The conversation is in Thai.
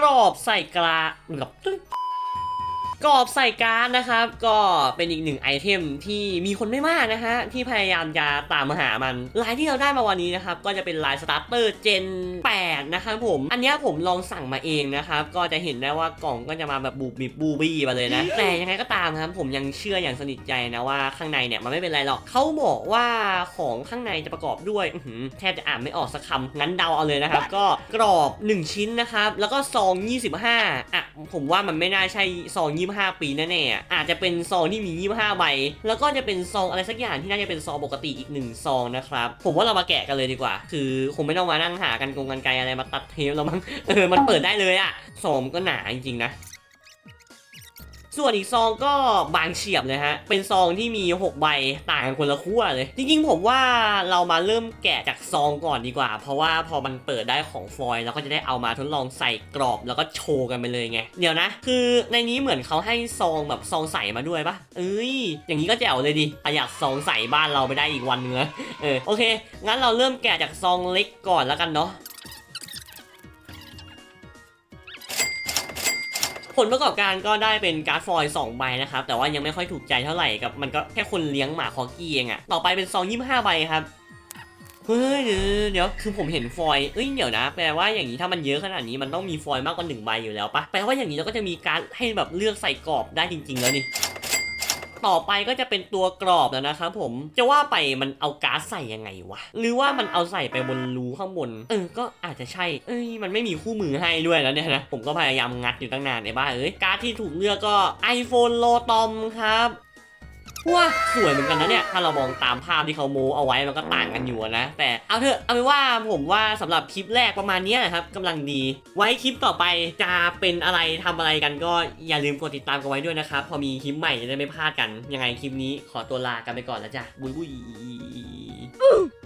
กรอบใส่กลาแบบตึ๊ด กรอบใส่การ์ดนะครับ ก็เป็นอีกหนึ่งไอเทมที่มีคนไม่มากนะฮะที่พยายามจะตามมาหามันลายที่เราได้มาวันนี้นะครับก็จะเป็นลายสตาร์เตอร์เจน8นะครับผมอันเนี้ยผมลองสั่งมาเองนะครับก็จะเห็นได้ว่ากล่องก็จะมาแบบบูบบิบบูบี้มาเลยนะแต่ยังไงก็ตามครับผมยังเชื่ออย่างสนิทใจนะว่าข้างในเนี่ยมันไม่เป็นไรหรอกเขาบอกว่าของข้างในจะประกอบด้วยอื้อหือแทบจะอ่านไม่ออกสักคำงั้นเดาเอาเลยนะครับ ก็กรอบ 1 ชิ้นนะครับแล้วก็ซอง25อะผมว่ามันไม่น่าใช่ซอง25ปีแน่ๆอาจจะเป็นซองที่มี 25 ใบ แล้วก็จะเป็นซองอะไรสักอย่างที่น่าจะเป็นซองปกติอีกหนึ่งซองนะครับ ผมว่าเรามาแกะกันเลยดีกว่า คือคงไม่ต้องมานั่งหากันกงกันไกลอะไรมาตัดเทปเรามั้ง เออ มันเปิดได้เลยอะซองก็หนาจริงๆนะ ส่วนอีกซองก็บางเฉียบเลยฮะ เป็นซองที่มี 6 ใบต่างกันคนละขั้วเลย จริงๆ ผมว่าเรามาเริ่มแกะจากซองก่อนดีกว่า เพราะว่าพอมันเปิดได้ของฟอยล์เราก็จะได้เอามาทดลองใส่กรอบแล้วก็โชว์กันไปเลยไง เดี๋ยวนะ คือในนี้เหมือนเขาให้ซองแบบซองใสมาด้วยปะเอ้ย อย่างนี้ก็แจ๋วเลยดิประหยัดซองใสบ้านเราไปได้อีกวันนึงนะเออ โอเค งั้นเราเริ่มแกะจากซองเล็กก่อนแล้วกันเนาะ ลประกอบการก็ได้เป็นการ์ดฟอยล์สองใบนะครับแต่ว่ายังไม่ค่อยถูกใจเท่าไหร่กับมันก็แค่คนเลี้ยงหมาคอกี้เองอะต่อไปเป็นซองยี่ห้าใบครับเฮ้ยเดี๋ยวคือผมเห็นฟอยล์เอ้ยเดี๋ยวนะ แปลว่าอย่างนี้ถ้ามันเยอะขนาดนี้มันต้องมีฟอยล์มากกว่าหนึ่งใบอยู่แล้วปะแปลว่าอย่างนี้เราก็จะมีการดให้แบบเลือกใส่กรอบได้จริง ๆ แล้วนี่ ต่อไปก็จะเป็นตัวกรอบแล้วนะครับผมจะว่าไปมันเอากาใส่ยังไงวะหรือว่ามันเอาใส่ไปบนรูข้างบน เออก็อาจจะใช่ เอ้ยมันไม่มีคู่มือให้ด้วยแล้วเนี่ยนะผมก็พยายามงัดอยู่ตั้งนานไอ้บ้าเอ้ยการ์ดที่ถูกเลือกก็ iPhone โลตอมครับ ว้าสวยเหมือนกันนะเนี่ย ถ้าเรามองตามภาพที่เขาโมเอาไว้มันก็ต่างกันอยู่นะ แต่เอาเถอะเอาเป็นว่าผมว่าสำหรับคลิปแรกประมาณนี้นะครับกำลังดี ไว้คลิปต่อไปจะเป็นอะไรทำอะไรกันก็อย่าลืมกดติดตามกันไว้ด้วยนะครับพอมีคลิปใหม่จะได้ไม่พลาดกัน ยังไงคลิปนี้ขอตัวลากันไปก่อนแล้วจ้ะบุยบุย